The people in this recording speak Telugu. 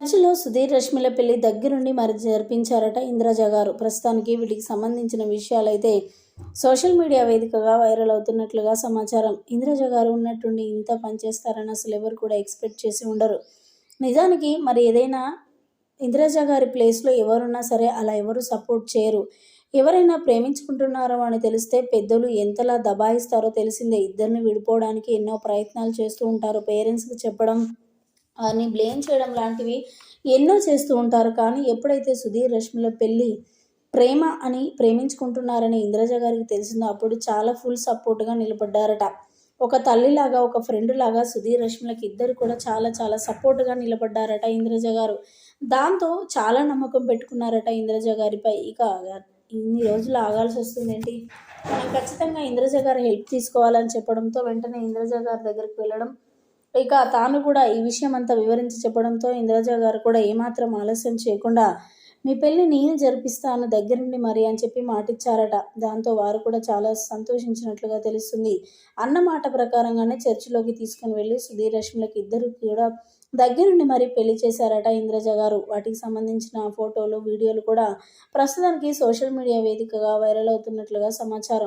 మధ్యలో సుధీర్ రష్మిల పెళ్ళి దగ్గరుండి మరి జరిపించారట ఇంద్రజ గారు. ప్రస్తుతానికి వీటికి సంబంధించిన విషయాలైతే సోషల్ మీడియా వేదికగా వైరల్ అవుతున్నట్లుగా సమాచారం. ఇంద్రజ గారు ఉన్నట్టుండి ఇంత పనిచేస్తారని అసలు ఎవరు కూడా ఎక్స్పెక్ట్ చేసి ఉండరు. నిజానికి మరి ఏదైనా ఇంద్రజ గారి ప్లేస్లో ఎవరున్నా సరే అలా ఎవరు సపోర్ట్ చేయరు. ఎవరైనా ప్రేమించుకుంటున్నారో అని తెలిస్తే పెద్దలు ఎంతలా దబాయిస్తారో తెలిసిందే. ఇద్దరిని విడిపోవడానికి ఎన్నో ప్రయత్నాలు చేస్తూ ఉంటారు. పేరెంట్స్కి చెప్పడం వారిని బ్లేమ్ చేయడం లాంటివి ఎన్నో చేస్తూ ఉంటారు. కానీ ఎప్పుడైతే సుధీర్ రష్మిల పెళ్ళి ప్రేమ అని ప్రేమించుకుంటున్నారని ఇంద్రజ గారికి తెలిసిందో అప్పుడు చాలా ఫుల్ సపోర్ట్గా నిలబడ్డారట. ఒక తల్లిలాగా ఒక ఫ్రెండ్ లాగా సుధీర్ రష్మిలకి ఇద్దరు కూడా చాలా చాలా సపోర్ట్గా నిలబడ్డారట ఇంద్రజ గారు. దాంతో చాలా నమ్మకం పెట్టుకున్నారట ఇంద్రజ గారిపై. ఇక ఇన్ని రోజులు ఆగాల్సి వస్తుందేంటి? మనం ఖచ్చితంగా ఇంద్రజ గారు హెల్ప్ తీసుకోవాలని చెప్పడంతో వెంటనే ఇంద్రజ గారి దగ్గరికి వెళ్ళడం ఇక తాను కూడా ఈ విషయం అంతా వివరించి చెప్పడంతో ఇంద్రజ గారు కూడా ఏమాత్రం ఆలస్యం చేయకుండా మీ పెళ్ళి నేను జరిపిస్తాను దగ్గరుండి మరి అని చెప్పి మాటిచ్చారట. దాంతో వారు కూడా చాలా సంతోషించినట్లుగా తెలుస్తుంది. అన్న మాట ప్రకారంగానే చర్చిలోకి తీసుకుని వెళ్ళి సుధీర్ రష్మిలకు ఇద్దరు కూడా దగ్గరుండి మరి పెళ్ళి చేశారట ఇంద్రజ గారు. వాటికి సంబంధించిన ఫోటోలు వీడియోలు కూడా ప్రస్తుతానికి సోషల్ మీడియా వేదికగా వైరల్ అవుతున్నట్లుగా సమాచారం.